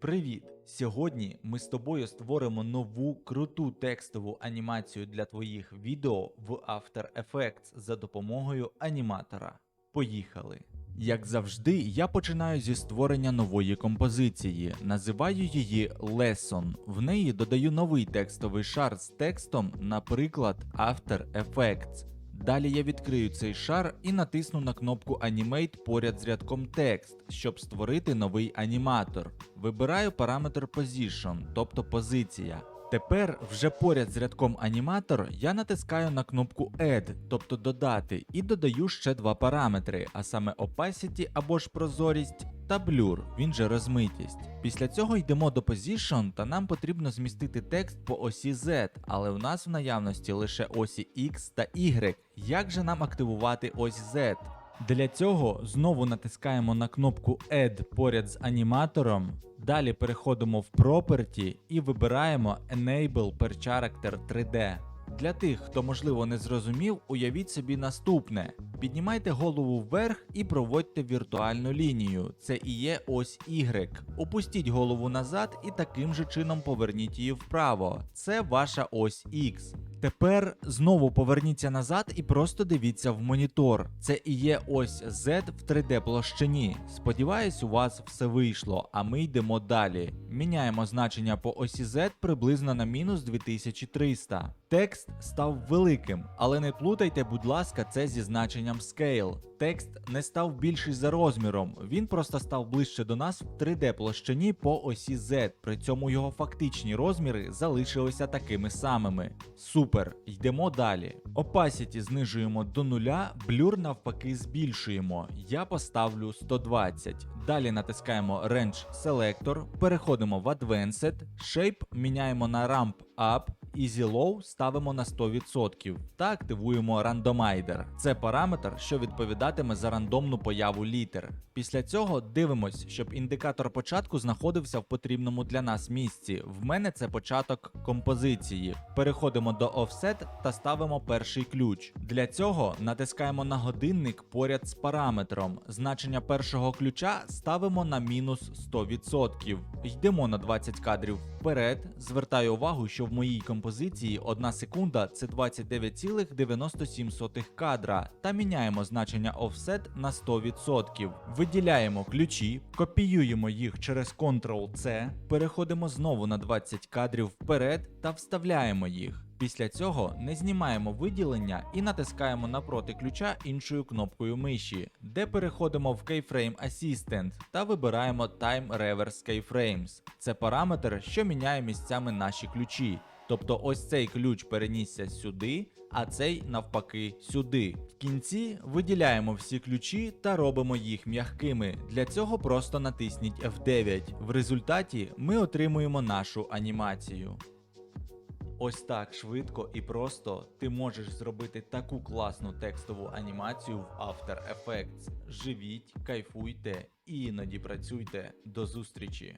Привіт! Сьогодні ми з тобою створимо нову круту текстову анімацію для твоїх відео в After Effects за допомогою аніматора. Поїхали! Як завжди, я починаю зі створення нової композиції. Називаю її Lesson. В неї додаю новий текстовий шар з текстом, наприклад, After Effects. Далі я відкрию цей шар і натисну на кнопку Animate поряд з рядком текст, щоб створити новий аніматор. Вибираю параметр Position, тобто позиція. Тепер вже поряд з рядком аніматор я натискаю на кнопку Add, тобто додати, і додаю ще два параметри, а саме Opacity або ж прозорість та Blur, він же розмитість. Після цього йдемо до Position та нам потрібно змістити текст по осі Z, але в нас в наявності лише осі X та Y. Як же нам активувати ось Z? Для цього знову натискаємо на кнопку Add поряд з аніматором. Далі переходимо в Property і вибираємо Enable Per Character 3D. Для тих, хто можливо не зрозумів, уявіть собі наступне: піднімайте голову вверх і проводьте віртуальну лінію. Це і є ось Y. Опустіть голову назад і таким же чином поверніть її вправо. Це ваша ось X. Тепер знову поверніться назад і просто дивіться в монітор. Це і є ось Z в 3D площині. Сподіваюсь, у вас все вийшло, а ми йдемо далі. Міняємо значення по осі Z приблизно на мінус 2300. Текст став великим, але не плутайте, будь ласка, це зі значенням Scale. Текст не став більший за розміром, він просто став ближче до нас в 3D площині по осі Z, при цьому його фактичні розміри залишилися такими самими. Супер, йдемо далі. Opacity знижуємо до нуля, Blur навпаки збільшуємо. Я поставлю 120. Далі натискаємо Range Selector, переходимо в Advanced, Shape міняємо на Ramp Up. Easy Low ставимо на 100% та активуємо Randomizer. Це параметр, що відповідатиме за рандомну появу літер. Після цього дивимось, щоб індикатор початку знаходився в потрібному для нас місці. В мене це початок композиції. Переходимо до Offset та ставимо перший ключ. Для цього натискаємо на годинник поряд з параметром. Значення першого ключа ставимо на мінус 100%. Йдемо на 20 кадрів вперед. Звертаю увагу, що в моїй композиції 1 секунда це 29,97 кадра та міняємо значення offset на 100%. Виділяємо ключі, копіюємо їх через Ctrl-C, переходимо знову на 20 кадрів вперед та вставляємо їх. Після цього не знімаємо виділення і натискаємо напроти ключа іншою кнопкою миші, де переходимо в Keyframe Assistant та вибираємо Time Reverse Keyframes. Це параметр, що міняє місцями наші ключі. Тобто ось цей ключ перенісся сюди, а цей навпаки сюди. В кінці виділяємо всі ключі та робимо їх м'якими. Для цього просто натисніть F9. В результаті ми отримуємо нашу анімацію. Ось так швидко і просто ти можеш зробити таку класну текстову анімацію в After Effects. Живіть, кайфуйте і іноді працюйте. До зустрічі!